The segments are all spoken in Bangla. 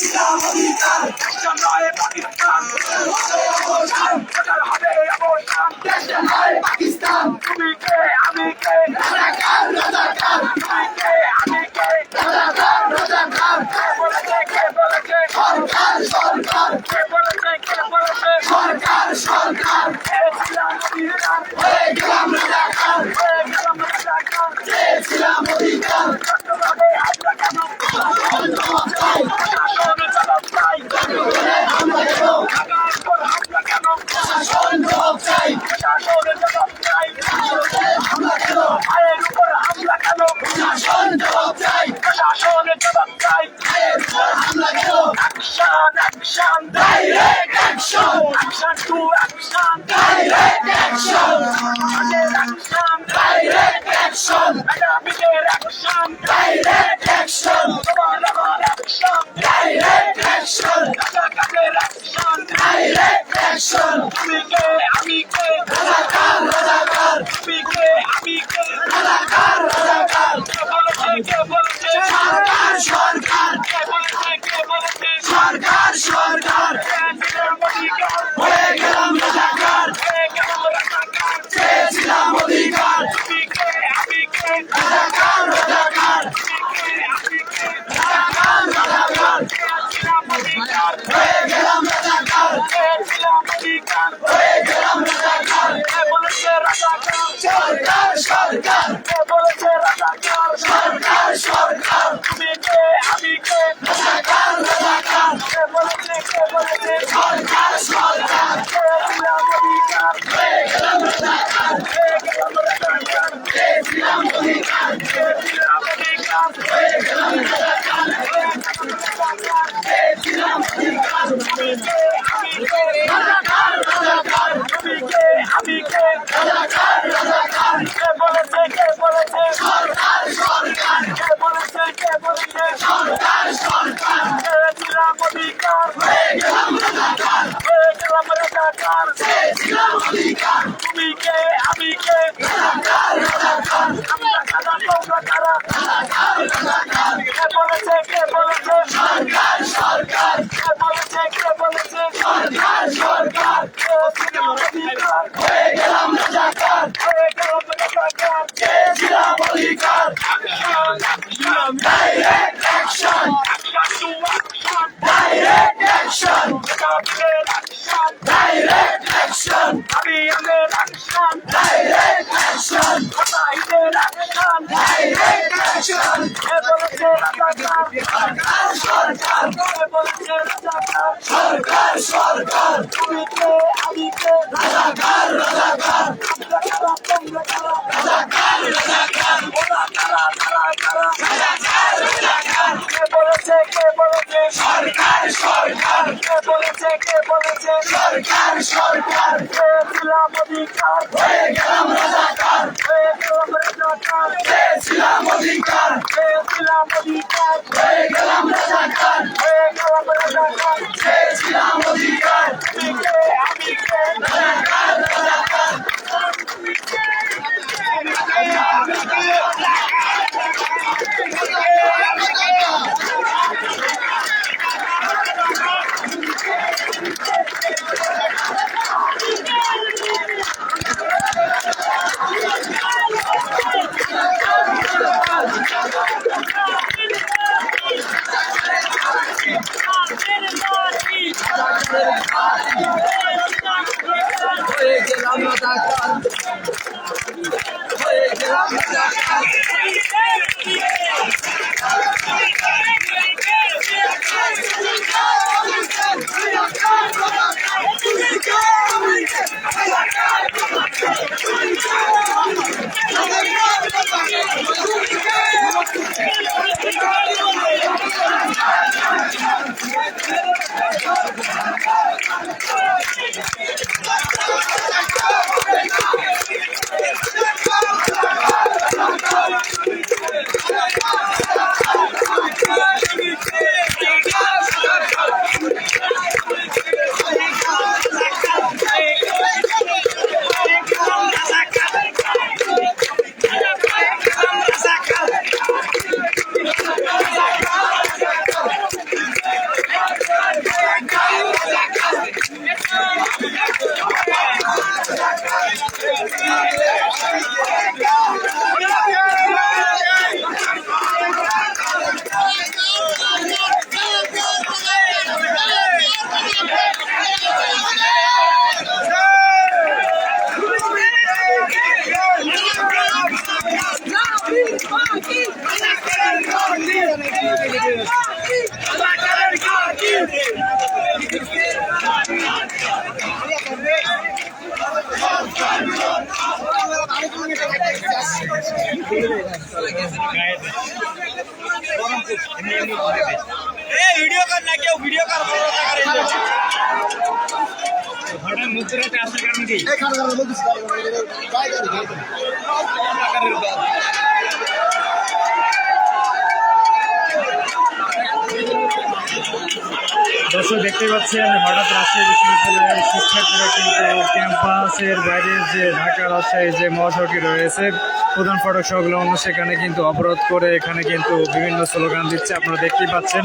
চেয়েছিলাম অধিকার দেশটা নয় পাকিস্তান হবে অবসান প্রচার হবে অবসান দেশটা নয় পাকিস্তান তুমি কে আমি কে রাজাকার রাজাকার তুমি কে আমি কে রাজাকার রাজাকার কে বলেছে কে বলেছে সরকার সরকার কে বলেছে কে বলেছে সরকার সরকার চেয়েছিলাম অধিকার হয়ে গেলাম রাজাকার akşam. Akşam. কে বলেছে কে বলেছে সরকার সরকার কে বলেছে কে বলেছে সরকার সরকার চেয়েছিলাম অধিকার হয়ে গেলাম রাজাকার হয়ে গেলাম রাজাকার চেয়েছিলাম অধিকার তুমি কে আমি কে রাজাকার রাজাকার আমরা কারা তোমরা কারা রাজাকার রাজাকার কে বলেছে কে বলেছে সরকার সরকার কে বলেছে কে বলেছে সরকার সরকার চেয়েছিলাম অধিকার সরকার সরকার সরকার রাজাকার রাজাকার রাজাকার রাজাকার রাজাকার রাজাকার কে বলেছে কে বলেছে? সরকার সরকার। কে বলেছে কে বলেছে? সরকার সরকার। চেয়েছিলাম অধিকার। হয়ে গেলাম রাজাকার। হয়ে গেলাম রাজাকার। চেয়েছিলাম অধিকার। চেয়েছিলাম অধিকার। হয়ে গেলাম রাজাকার। হয়ে গেলাম রাজাকার। চেয়েছিলাম অধিকার। কে? আমি কে? রাজাকার রাজাকার। ভিডিও কর না কেউ ভিডিও কর হঠাৎ মুদ্রাতে আসার কারণ কি দর্শক দেখতে পাচ্ছেন, হঠাৎ রাজশাহী বিশ্ববিদ্যালয়ের শিক্ষার্থীরা কিন্তু ক্যাম্পাসের বাইরে যে ঢাকা রাজশাহী যে মহাসড়কটি রয়েছে, প্রধান ফটক সংলগ্ন সেখানে কিন্তু অবরোধ করে এখানে কিন্তু বিভিন্ন স্লোগান দিচ্ছে। আপনারা দেখতেই পাচ্ছেন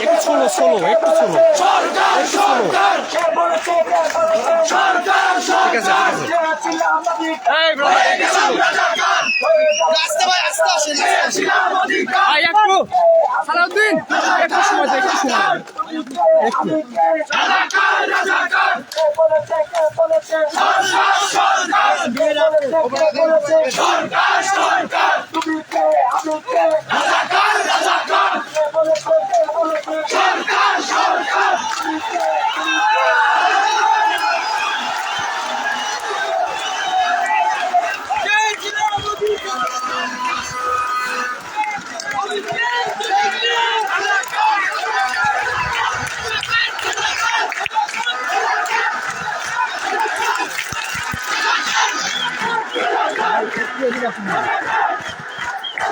একটু ছোলো ছোলো একটু ছোলো ঠিক আছে একটু। সালাউদ্দিন একটু সময় একটু সময়। রাজাকার রাজাকার! সরকার সরকার! সরকার সরকার! রাজাকার রাজাকার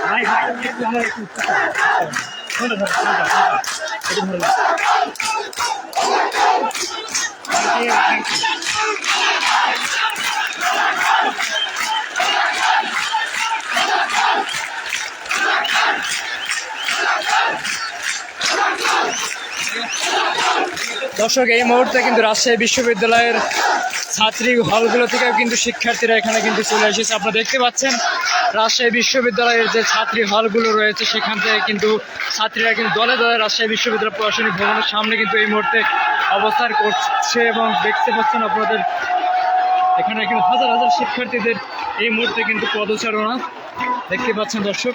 ভাই ভাই দর্শক, এই মুহূর্তে কিন্তু রাজশাহী বিশ্ববিদ্যালয়ের ছাত্রী হলগুলো থেকেও কিন্তু শিক্ষার্থীরা এখানে কিন্তু চলে এসেছে। আপনারা দেখতে পাচ্ছেন, রাজশাহী বিশ্ববিদ্যালয়ের যে ছাত্রী হলগুলো রয়েছে, সেখান থেকে কিন্তু ছাত্রীরা কিন্তু দলে দলে রাজশাহী বিশ্ববিদ্যালয় প্রশাসনিক ভবনের সামনে কিন্তু এই মুহূর্তে অবস্থান করছে এবং দেখতে পাচ্ছেন আপনাদের, এখানে কিন্তু হাজার হাজার শিক্ষার্থীদের এই মুহূর্তে কিন্তু পদচারণা। দেখতে পাচ্ছেন দর্শক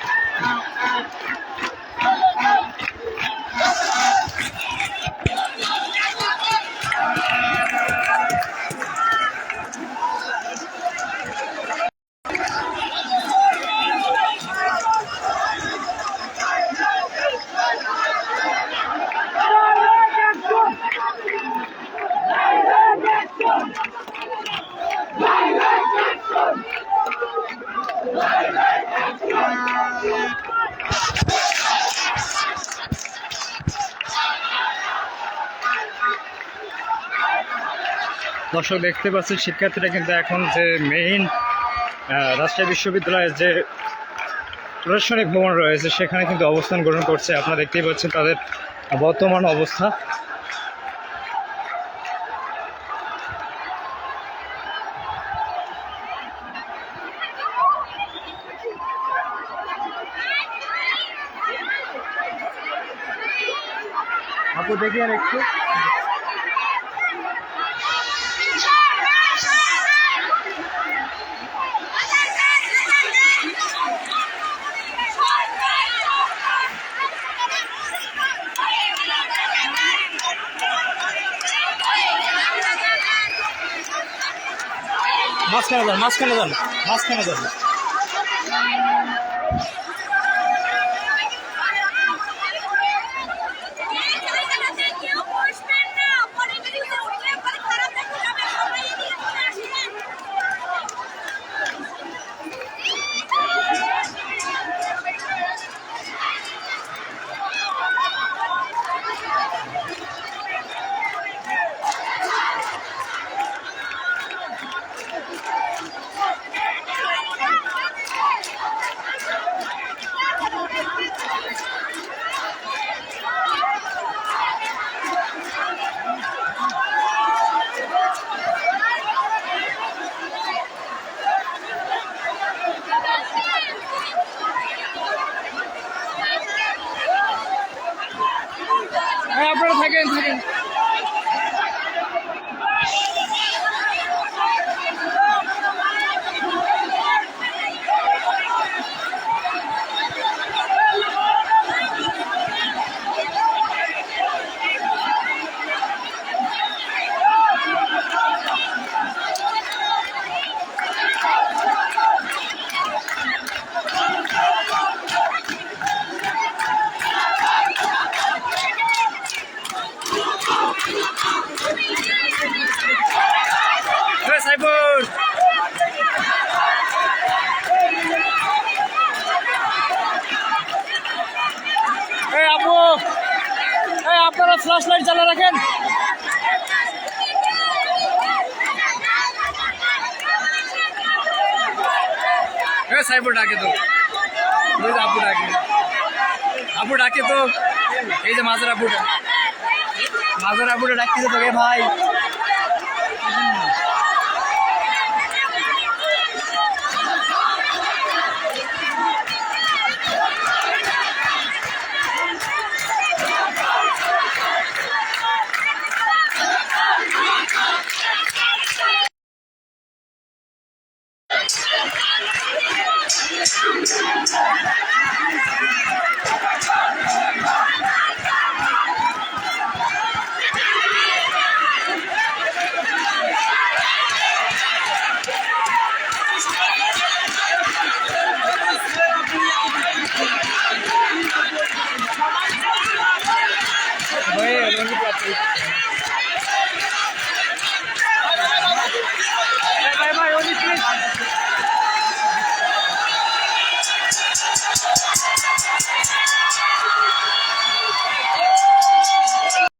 দর্শক দেখতে পাচ্ছি শিক্ষার্থীরা কিন্তু এখন যে মেইন রাষ্ট্রীয় বিশ্ববিদ্যালয়ের যে প্রশাসনিক ভবন রয়েছে, সেখানে কিন্তু অবস্থান গ্রহণ করছে। আপনারা দেখতেই পাচ্ছেন তাদের বর্তমান অবস্থা। আপু, দেখি আর একটু। মাঝখানে যান মাঝখানে যান মাঝখানে যান। আপনারা ফ্ল্যাশ লাইট জ্বালা রাখেন। সাইফুল ডাকে তো। আপু ডাকে। আপু ডাকে তো। এই যে মাজার আপুটা মাজার আপুটা ডাকতেছে তোকে, ভাই।